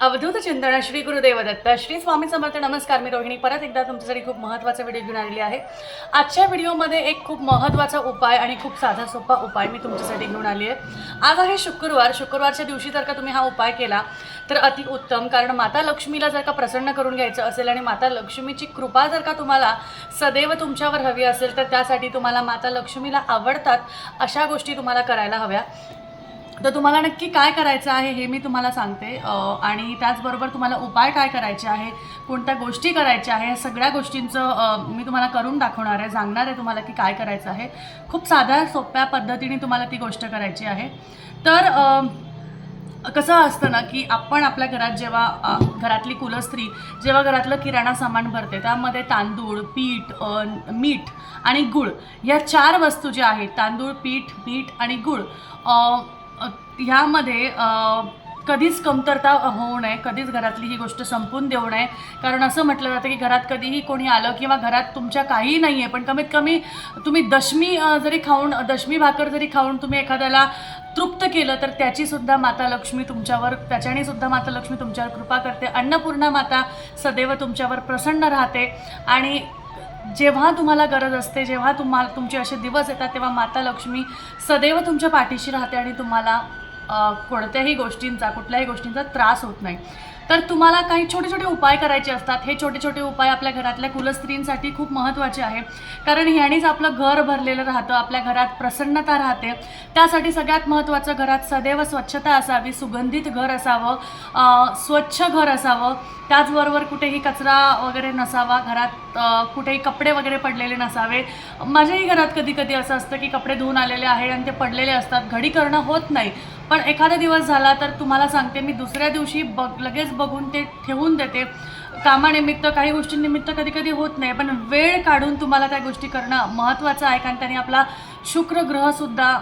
अवधूत चिंतन श्री गुरुदेव दत्त श्री स्वामी समर्थ नमस्कार. मी रोहिणी. परत एकदा तुमच्यासाठी खूप महत्त्वाचा व्हिडिओ घेऊन आलेली आहे. आजच्या व्हिडिओमध्ये एक खूप महत्त्वाचा उपाय आणि खूप साधा सोपा उपाय मी तुमच्यासाठी घेऊन आली आहे. आज आहे शुक्रवार. शुक्रवारच्या दिवशी जर का तुम्ही हा उपाय केला तर अति उत्तम. कारण माता लक्ष्मीला जर का प्रसन्न करून घ्यायचं असेल आणि माता लक्ष्मीची कृपा जर का तुम्हाला सदैव तुमच्यावर हवी असेल तर त्यासाठी तुम्हाला माता लक्ष्मीला आवडतात अशा गोष्टी तुम्हाला करायला हव्या. तर तुम्हाला नक्की काय करायचं आहे हे मी तुम्हाला सांगते. आणि त्याचबरोबर तुम्हाला उपाय काय करायचे आहे कोणत्या गोष्टी करायच्या आहे या सगळ्या गोष्टींचं मी तुम्हाला करून दाखवणार आहे सांगणार आहे तुम्हाला की काय करायचं आहे. खूप साध्या सोप्या पद्धतीने तुम्हाला ती गोष्ट करायची आहे. तर कसं असतं ना की आपण आपल्या घरात जेव्हा घरातली कुलस्त्री जेव्हा घरातलं किराणा सामान भरते त्यामध्ये तांदूळ पीठ मीठ आणि गूळ या चार वस्तू ज्या आहेत तांदूळ पीठ मीठ आणि गूळ ह्यामध्ये कधीच कमतरता होऊ नये कधीच घरातली ही गोष्ट संपून देऊ नये. कारण असं म्हटलं जातं की घरात कधीही कोणी आलं किंवा घरात तुमच्या काहीही नाही आहे पण कमीत कमी तुम्ही दशमी जरी खाऊन दशमी भाकर जरी खाऊन तुम्ही एखाद्याला तृप्त केलं तर त्याचीसुद्धा माता लक्ष्मी तुमच्यावर त्याच्याने सुद्धा माता लक्ष्मी तुमच्यावर कृपा करते. अन्नपूर्णा माता सदैव तुमच्यावर प्रसन्न राहते. आणि जेव्हा तुम्हाला गरज असते जेव्हा तुम्हाला तुमचे असे दिवस येतात तेव्हा माता लक्ष्मी सदैव तुमच्या पाठीशी राहते आणि तुम्हाला कोणत्याही गोष्टींचा कुठल्याही गोष्टींचा त्रास होत नाही. तर तुम्हाला काही छोटे छोटे उपाय करायचे असतात. हे छोटे छोटे उपाय आपल्या घरातल्या कुलस्त्रींसाठी खूप महत्त्वाचे आहे. कारण ह्यानेच आपलं घर भरलेलं राहतं आपल्या घरात प्रसन्नता राहते. त्यासाठी सगळ्यात महत्त्वाचं घरात सदैव स्वच्छता असावी सुगंधित घर असावं स्वच्छ घर असावं. त्याचबरोबर कुठेही कचरा वगैरे नसावा घरात कुठेही कपडे वगैरे पडलेले नसावे. माझ्याही घरात कधी कधी असं असतं की कपडे धुवून आलेले आहे आणि ते पडलेले असतात. घडी करणं होत नाही. पण एखादा दिवस झाला तर तुम्हाला सांगते मी दुसऱ्या दिवशी बघ लगेच बघून ते ठेवून देते. कामानिमित्त काही गोष्टींनिमित्त कधी कधी होत नाही पण वेळ काढून तुम्हाला त्या गोष्टी करणं महत्त्वाचं आहे कारण त्याने आपला शुक्र ग्रहसुद्धा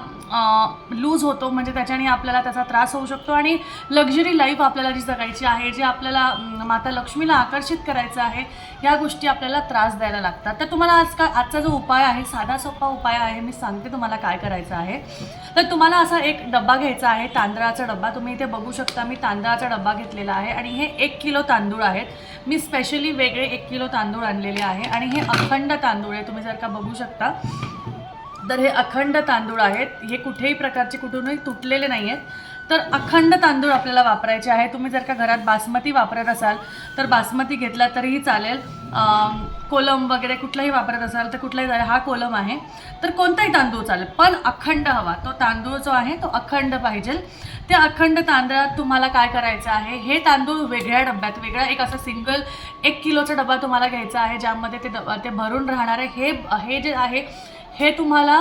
लूज होतो. म्हणजे त्याच्याने आपल्याला त्याचा त्रास होऊ शकतो आणि लक्झरी लाईफ आपल्याला जी जगायची आहे जे आपल्याला माता लक्ष्मीला आकर्षित करायचं आहे या गोष्टी आपल्याला त्रास द्यायला लागतात. तर तुम्हाला आज का आजचा जो उपाय आहे साधा सोपा उपाय आहे मी सांगते तुम्हाला काय करायचं आहे. तर तुम्हाला असा एक डब्बा घ्यायचा आहे तांदळाचा डब्बा. तुम्ही इथे बघू शकता मी तांदळाचा डब्बा घेतलेला आहे आणि हे एक किलो तांदूळ आहेत. मी स्पेशली वेगळे एक किलो तांदूळ आणलेले आहे आणि हे अखंड तांदूळ आहे. तुम्ही जर का बघू शकता तर हे अखंड तांदूळ आहेत. हे कुठेही प्रकारचे कुठूनही तुटलेले नाही आहेत तर अखंड तांदूळ आपल्याला वापरायचे आहे. तुम्ही जर का घरात बासमती वापरत असाल तर बासमती घेतला तरीही चालेल. कोलम वगैरे कुठलाही वापरत असाल तर कुठलाही चालेल हा कोलम आहे. तर कोणताही तांदूळ चालेल. पण अखंड हवा. तो तांदूळ जो आहे तो अखंड पाहिजे त्या अखंड तांदळात तुम्हाला काय करायचं आहे? हे तांदूळ वेगळ्या डब्यात वेगळा एक असा सिंगल एक किलोचा डबा तुम्हाला घ्यायचा आहे ज्यामध्ये ते ते भरून राहणारे हे हे जे आहे हे तुम्हाला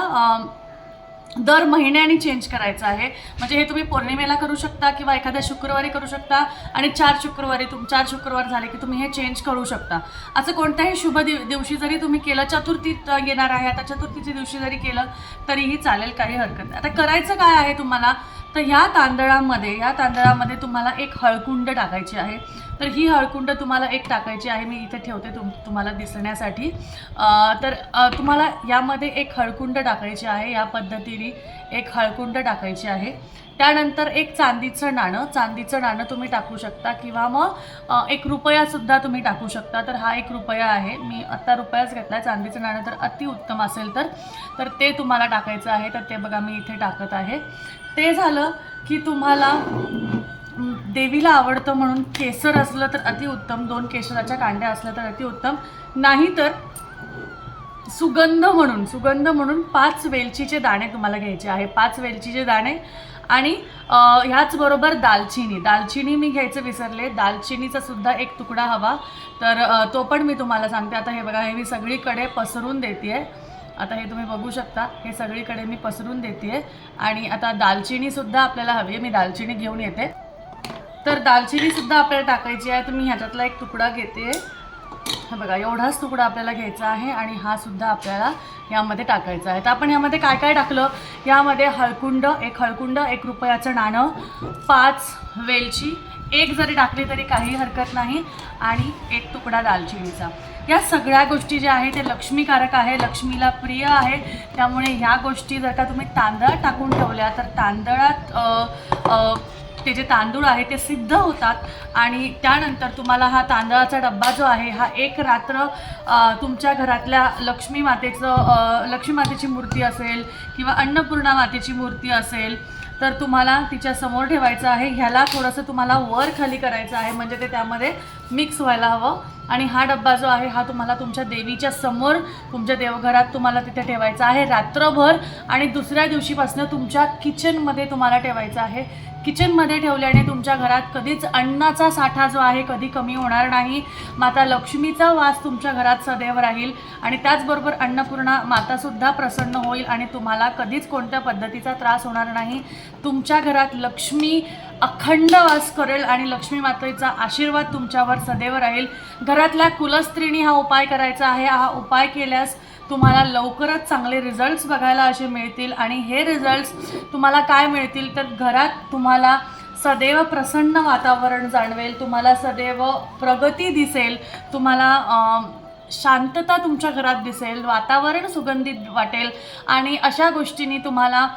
दर महिन्याने चेंज करायचं आहे. म्हणजे हे तुम्ही पौर्णिमेला करू शकता किंवा एखाद्या शुक्रवारी करू शकता आणि चार शुक्रवारी तुम चार शुक्रवार झाले की तुम्ही हे चेंज करू शकता. असं कोणत्याही शुभ दिव दिवशी जरी तुम्ही केलं चतुर्थीत येणार आहे आता चतुर्थीच्या दिवशी जरी केलं तरीही चालेल काही हरकत नाही. आता करायचं काय आहे तुम्हाला? तर ह्या तांदळामध्ये या तांदळामध्ये तुम्हाला एक हळकुंड टाकायची आहे. तर ही हळकुंड तुम्हाला एक टाकायची आहे मी इथे ठेवते तुम तुम्हाला दिसण्यासाठी. तर तुम्हाला यामध्ये एक हळकुंड टाकायची आहे या पद्धतीने एक हळकुंड टाकायची आहे. त्यानंतर एक चांदीचं नाणं चांदीचं नाणं तुम्ही टाकू शकता किंवा मग एक रुपयासुद्धा तुम्ही टाकू शकता. तर हा एक रुपया आहे. मी आत्ता रुपयाच घेतला आहे चांदीचं नाणं तर अतिउत्तम असेल तर तर ते तुम्हाला टाकायचं आहे. तर ते बघा मी इथे टाकत आहे. ते झालं की तुम्हाला देवीला आवडतं म्हणून केसर असलं तर अतिउत्तम दोन केसराच्या कांड्या असल्या तर अतिउत्तम नाहीतर सुगंध म्हणून सुगंध म्हणून पाच वेलचीचे दाणे तुम्हाला घ्यायचे आहे. पाच वेलचीचे दाणे आणि ह्याचबरोबर दालचिनी. दालचिनी मी घ्यायचं विसरले. दालचिनीचा सुद्धा एक तुकडा हवा. तर तो पण मी तुम्हाला सांगते. आता हे बघा हे मी सगळीकडे पसरून देते आता हे तुम्ही बघू शकता. हे सगळीकडे मी पसरून देते आणि आता दालचिनीसुद्धा आपल्याला हवी आहे. मी दालचिनी घेऊन येते. तर दालचिनीसुद्धा आपल्याला टाकायची आहे. तर मी ह्याच्यातला एक तुकडा घेते. हा बघा एवढाच तुकडा आपल्याला घ्यायचा आहे आणि हा सुद्धा आपल्याला यामध्ये टाकायचा आहे. तर आपण यामध्ये काय काय टाकलं? यामध्ये हळकुंड एक हळकुंड एक रुपयाचं नाणं पाच वेलची एक जरी टाकली तरी काही हरकत नाही आणि एक तुकडा दालचिनीचा. या सगळ्या गोष्टी ज्या आहेत ते लक्ष्मीकारक आहे लक्ष्मीला प्रिय आहे. त्यामुळे ह्या गोष्टी जर का तुम्ही तांदळात टाकून ठेवल्या तर तांदळात ते जे तांदूळ आहे ते सिद्ध होतात. आणि त्यानंतर तुम्हाला हा तांदळाचा डब्बा जो आहे हा एक रात्र तुमच्या घरातल्या लक्ष्मी मातेचं लक्ष्मी मातेची मूर्ती असेल किंवा अन्नपूर्णा मातेची मूर्ती असेल तर तुम्हाला तिच्या समोर ठेवायचं आहे. ह्याला थोडंसं तुम्हाला वर खाली करायचं आहे म्हणजे ते त्यामध्ये मिक्स व्हायला हवं. आणि हा डब्बा जो आहे हा तुम्हाला तुमच्या देवीच्या समोर तुमच्या देवघरात तुम्हाला तिथे ठेवायचा आहे रात्रभर. आणि दुसऱ्या दिवशीपासून तुमच्या किचनमध्ये तुम्हाला ठेवायचं आहे. किचनमध्ये ठेवल्याने तुमच्या घरात कधीच अन्नाचा साठा जो आहे कधी कमी होणार नाही. माता लक्ष्मीचा वास तुमच्या घरात सदैव राहील आणि त्याचबरोबर अन्नपूर्णा मातासुद्धा प्रसन्न होईल आणि तुम्हाला कधीच कोणत्या पद्धतीचा त्रास होणार नाही. तुमच्या घरात लक्ष्मी अखंड वास करेल आणि लक्ष्मी मातेचा आशीर्वाद तुमच्यावर सदैव राहील. घरातल्या कुलस्त्रीनी हा उपाय करायचा आहे. हा उपाय केल्यास तुम्हाला लवकरच चांगले रिझल्ट्स बघायला असे मिळतील. आणि हे रिझल्ट्स तुम्हाला काय मिळतील? तर घरात तुम्हाला सदैव प्रसन्न वातावरण जाणवेल. तुम्हाला सदैव प्रगती दिसेल. तुम्हाला शांतता तुमच्या घरात दिसेल. वातावरण सुगंधित वाटेल. आणि अशा गोष्टींनी तुम्हाला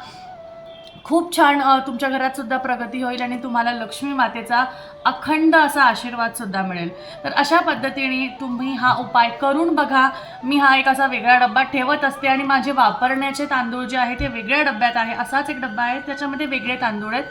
खूप छान तुमच्या घरात सुद्धा प्रगती होईल आणि तुम्हाला लक्ष्मी मातेचा अखंड असा आशीर्वाद सुद्धा मिळेल. तर अशा पद्धतीने तुम्ही हा उपाय करून बघा. मी हा एक असा वेगळा डब्बा ठेवत असते आणि माझे वापरण्याचे तांदूळ जे आहे ते वेगळ्या डब्यात आहे. असाच एक डब्बा आहे. त्याच्यामध्ये वेगळे तांदूळ आहेत.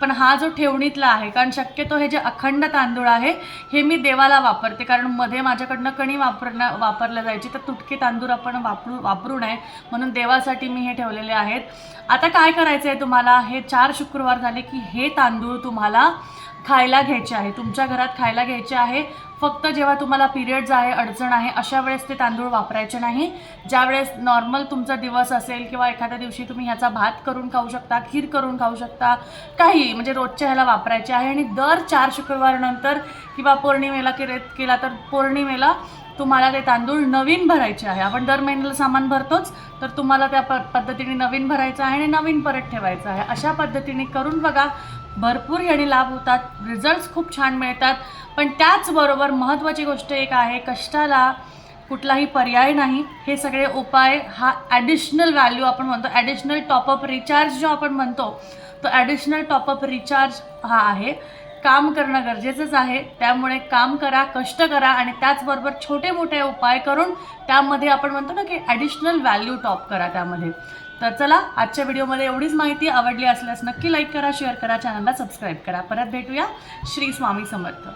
पण हा जो ठेवणीतला आहे कारण शक्यतो हे जे अखंड तांदूळ आहे हे मी देवाला वापरते. कारण मध्ये माझ्याकडनं कणी वापरणं वापरलं जायची तर तुटके तांदूळ आपण वापरू वापरू नये. म्हणून देवासाठी मी हे ठेवलेले आहेत. आता काय करायचं आहे तुम्हाला? हे चार शुक्रवार झाले की हे तांदूळ तुम्हाला खायला घ्यायचे आहे. तुमच्या घरात खायला घ्यायचे आहे. फक्त जेव्हा तुम्हाला पिरियड्स आहे अडचण आहे अशा वेळेस ते तांदूळ वापरायचे नाही. ज्यावेळेस नॉर्मल तुमचा दिवस असेल किंवा एखाद्या दिवशी तुम्ही ह्याचा भात करून खाऊ शकता खीर करून खाऊ शकता काही म्हणजे रोजच्या ह्याला वापरायचे आहे. आणि दर चार शुक्रवारनंतर किंवा पौर्णिमेला केले केला तर पौर्णिमेला तुम्हाला ते तांदूळ नवीन भरायचे आहे. आपण दर महिन्याला सामान भरतोच तर तुम्हाला त्या प पद्धतीने नवीन भरायचं आहे आणि नवीन परत ठेवायचं आहे. अशा पद्धतीने करून बघा. भरपूर ह्याने लाभ होतात रिझल्ट्स खूप छान मिळतात. पण त्याचबरोबर महत्त्वाची गोष्ट एक आहे कष्टाला कुठलाही पर्याय नाही. हे सगळे उपाय हा ॲडिशनल व्हॅल्यू आपण म्हणतो ॲडिशनल टॉपअप रिचार्ज जो आपण म्हणतो तो ॲडिशनल टॉपअप रिचार्ज हा आहे. काम करणं गरजेचंच आहे. त्यामुळे काम करा कष्ट करा आणि त्याचबरोबर छोटे मोठे उपाय करून त्यामध्ये आपण म्हणतो ना की ॲडिशनल व्हॅल्यू टॉप करा त्यामध्ये. तर चला आजच्या व्हिडिओमध्ये एवढीच माहिती आवडली असल्यास नक्की लाईक करा शेअर करा चॅनलला सबस्क्राईब करा. परत भेटूया श्री स्वामी समर्थ.